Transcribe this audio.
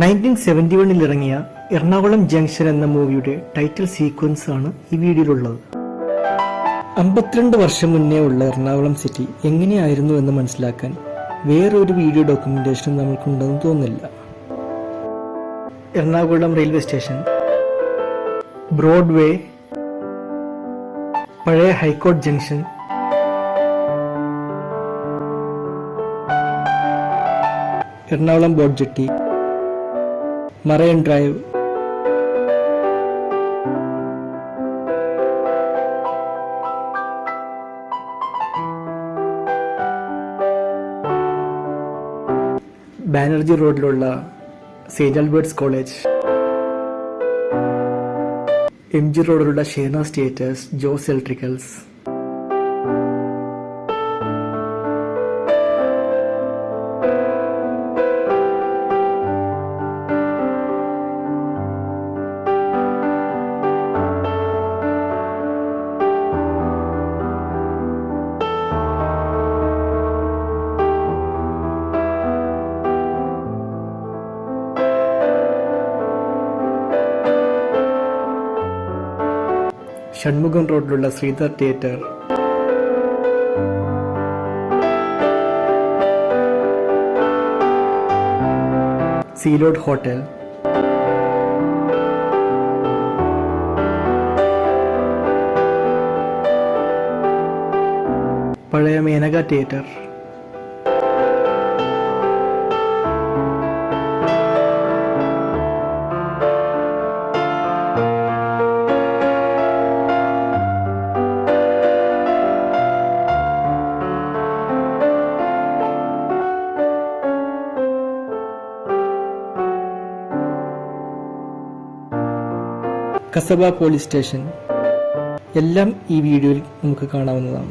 Nineteen seventy വണ്ണിൽ ഇറങ്ങിയ Ernakulam junction എന്ന മൂവിയുടെ ടൈറ്റിൽ സീക്വൻസ് ആണ് ഈ വീഡിയോയിലുള്ളത്. അമ്പത്തിരണ്ട് വർഷം മുന്നേ ഉള്ള എറണാകുളം സിറ്റി എങ്ങനെയായിരുന്നു എന്ന് മനസ്സിലാക്കാൻ വേറൊരു വീഡിയോ ഡോക്യുമെന്റേഷനും നമുക്കുണ്ടെന്ന് തോന്നില്ല. എറണാകുളം റെയിൽവേ സ്റ്റേഷൻ ബ്രോഡ്വേ പഴയ high court junction Ernakulam boat jetty marine drive. Banerjee റോഡിലുള്ള Saint Albert's college. M G റോഡിലുള്ള ഷേന സ്റ്റേറ്റസ് ജോസ് ഇലക്ട്രിക്കൽസ് ഷൺമുഖം റോഡിലുള്ള ശ്രീധർ തിയേറ്റർ. Sealord hotel. പഴയ Menaka theatre. Kasaba police station. എല്ലാം ഈ വീഡിയോയിൽ നമുക്ക് കാണാവുന്നതാണ്.